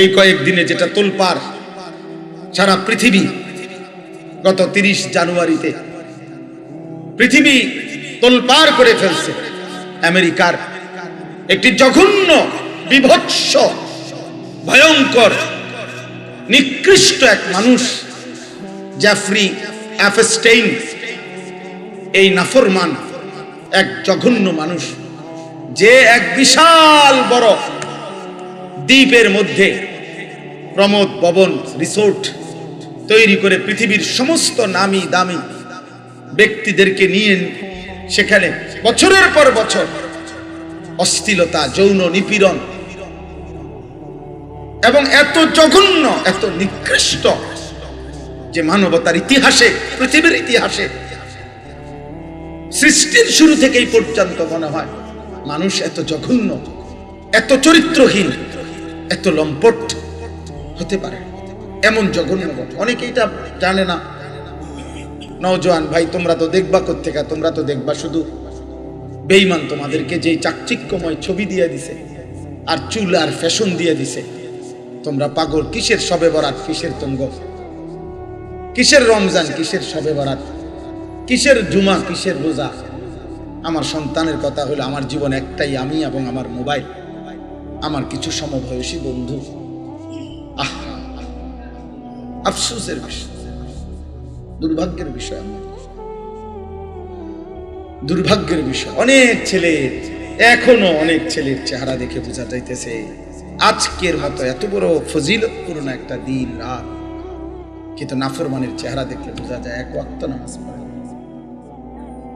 এই কয়েকদিনে যেটা তোলপার সারা পৃথিবী গত তিরিশ জানুয়ারিতে, পৃথিবী তোলপার করে ফেলছে আমেরিকার একটি জঘন্য, বিভৎস, ভয়ঙ্কর, নিকৃষ্ট এক মানুষ জ্যাফরি অ্যাফেস্টেইন এই নাফরমান এক জঘন্য মানুষ, যে এক বিশাল বড় দ্বীপের মধ্যে প্রমোদ ভবন রিসোর্ট তৈরি করে পৃথিবীর সমস্ত নামি দামি ব্যক্তিদেরকে নিয়ে সেখানে বছরের পর বছর অস্থিলতা, যৌন নিপীড়ন এবং এত জঘন্য, এত নিকৃষ্ট যে মানবতার ইতিহাসে, পৃথিবীর ইতিহাসে সৃষ্টির শুরু থেকেই পর্যন্ত মনে হয় মানুষ এত জঘন্য, এত চরিত্রহীন। এত লম্পট হতে পারে। এমন জঘন্য। অনেকে এটা জানে না। নওজোয়ান, ভাই, তোমরা তো দেখবা কোথেকে তোমরা তো দেখবা শুধু বেইমান তোমাদেরকে যে চাকচিক্যময় ছবি দিয়ে দিছে, আর চুল আর ফ্যাশন দিয়ে দিছে। তোমরা পাগল, কিসের সবে বরাত? কিসের তঙ্গ? কিসের রমজান? কিসের সবে বরাত? কিসের জুমা? কিসের রোজা? আমার সন্তানের কথা হলো, আমার জীবন একটাই, আমি এবং আমার মোবাইল। আমার কিছু সমবয়সী বন্ধু। আফসোসের বিষয়। দুর্ভাগ্যের বিষয় আমার দুর্ভাগ্যের বিষয়। অনেক ছেলে, এখনও অনেক ছেলের চেহারা দেখে বোঝা যাইতেছে। আজকের মতো এত বড় ফজিলতপূর্ণ একটা দিন, রাত। কিন্তু নাফরমানের চেহারা দেখলে বোঝা যায় এক ওয়াক্ত নামাজ পড়ে।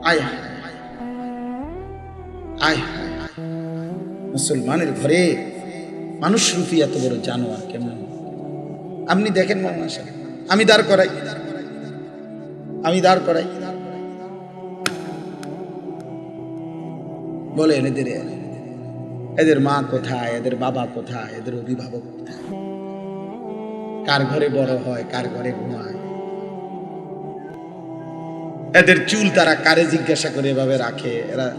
আয়। আয় হায়। মুসলমানের ঘরে মানুষ রূপী এত বড় জানোয়ার কেমন? আপনি দেখেন মৌলানা আমি দাঁড় করাই। আমি দাঁড় করাই। বলেন, এদের এদের মা কোথায়? এদের বাবা কোথায়? এদের অভিভাবক কোথায়? কার ঘরে বড় হয়, কার ঘরে ঘুমায়? এদের চুল তারা কারে জিজ্ঞাসা করে এভাবে রাখে? এরা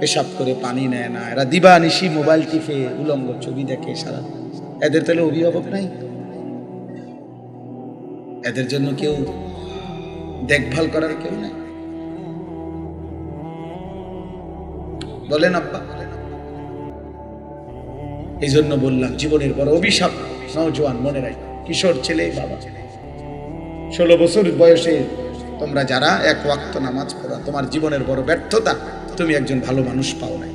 পেশাব করে পানি নেয় না। এরা দিবা নিশি, মোবাইল টিপে উলঙ্গ ছবি দেখে সারা এদের তাহলে অভিভাবক নাই? এদের জন্য কেউ দেখভাল করার কেউ নাই? বলেন আব্বা। এই জন্য বললাম, জীবনের বড় অভিশাপ নওজোয়ান মনে রাখ। কিশোর ছেলে, বাবা। ষোলো বছর বয়সে তোমরা যারা এক ওয়াক্ত নামাজ পড়া, তোমার জীবনের বড় ব্যর্থতা তুমি একজন ভালো মানুষ পাও নাই।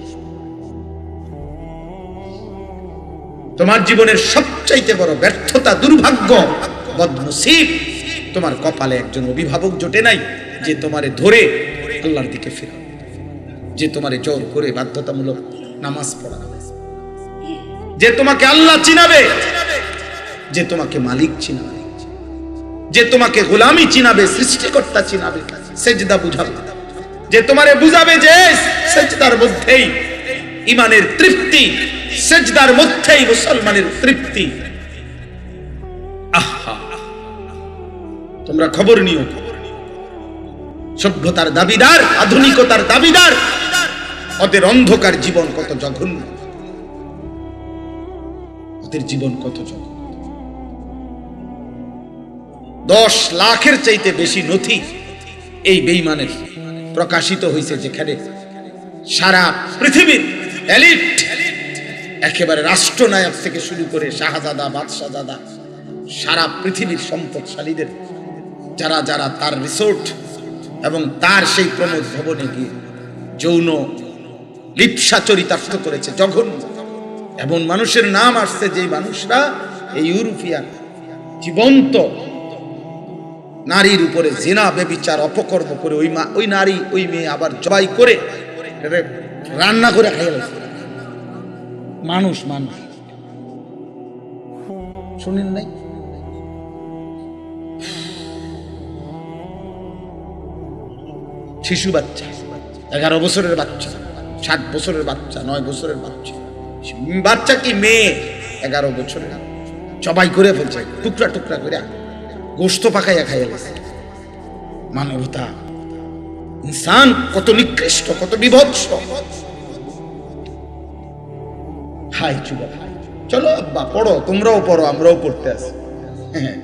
তোমার জীবনের সবচাইতে বড় ব্যর্থতা, দুর্ভাগ্য, বদনসিব, তোমার কপালে একজন অভিভাবক জোটে নাই যে তোমারে ধরে আল্লাহর দিকে ফেরা যে তোমারে জোর করে বাধ্যতামূলক নামাজ পড়া যে তোমাকে আল্লাহ চিনাবে, যে তোমাকে মালিক চিনাবে, যে তোমাকে গোলামি চিনাবে, সৃষ্টিকর্তা চিনাবে, সেজদা বুঝাবে। যে তোমারে বুঝাবে যে সেজদার মধ্যেই ইমানের তৃপ্তি, সেজদার মধ্যেই মুসলমানের তৃপ্তি। তোমরা খবর নিও। সভ্যতার দাবিদার, আধুনিকতার দাবিদার, ওদের অন্ধকার জীবন কত জঘন্য। ওদের জীবন কত জঘন্য। দশ লাখের চাইতে বেশি নথি এই বেইমানের প্রকাশিত হয়েছে যেখানে সারা পৃথিবীর এলিট, একেবারে রাষ্ট্রনায়ক থেকে শুরু করে শাহজাদা, বাদশাহজাদা, সারা পৃথিবীর সম্পদশালীদের, যারা যারা তার রিসোর্ট এবং তার সেই প্রমোদ ভবনে গিয়ে যৌন লিপসা চরিতার্থ করেছে, জঘন্য। এমন মানুষের নাম আসছে যে মানুষরা এই ইউরোপিয়ান, জীবন্ত নারীর উপরে জেনা, বেবিচার, অপকর্ম করে ওই মা, ওই নারী, ওই মেয়ে আবার জবাই করে রান্না করে খাইয়ে মানুষ মানুষ। শুনেন নাই? শিশু বাচ্চা, এগারো বছরের বাচ্চা সাত বছরের বাচ্চা, নয় বছরের বাচ্চা। বাচ্চা কি মেয়ে? এগারো বছরের। জবাই করে ফেলছে, টুকরা টুকরা করে। গোস্ত পাকাইয়া খাইয়া গেছে মানবতা, ইনসান কত নিকৃষ্ট, কত বিভৎস। হাই যুবক, চলো আব্বা, পড়ো, তোমরাও পড়ো, আমরাও পড়তে হ্যাঁ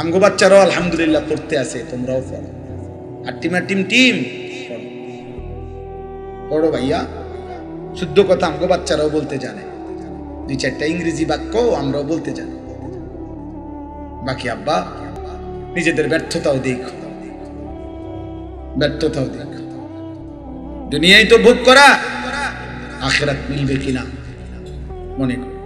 আমগো বাচ্চারাও আলহামদুলিল্লাহ পড়তে আছে, তোমরাও পড়ো। আর টিমা টিম টিম, পড়ো। পড়ো ভাইয়া, শুদ্ধ কথা আমগো বাচ্চারাও বলতে জানে। দুই চারটা ইংরেজি বাক্য আমরাও বলতে জানি। বাকি আব্বা নিজেদের ব্যর্থতাও দিক। ব্যর্থতাও দেখ দুনিয়ায় তো ভোগ করা আখেরাত মিলবে কিনা? মনে করো।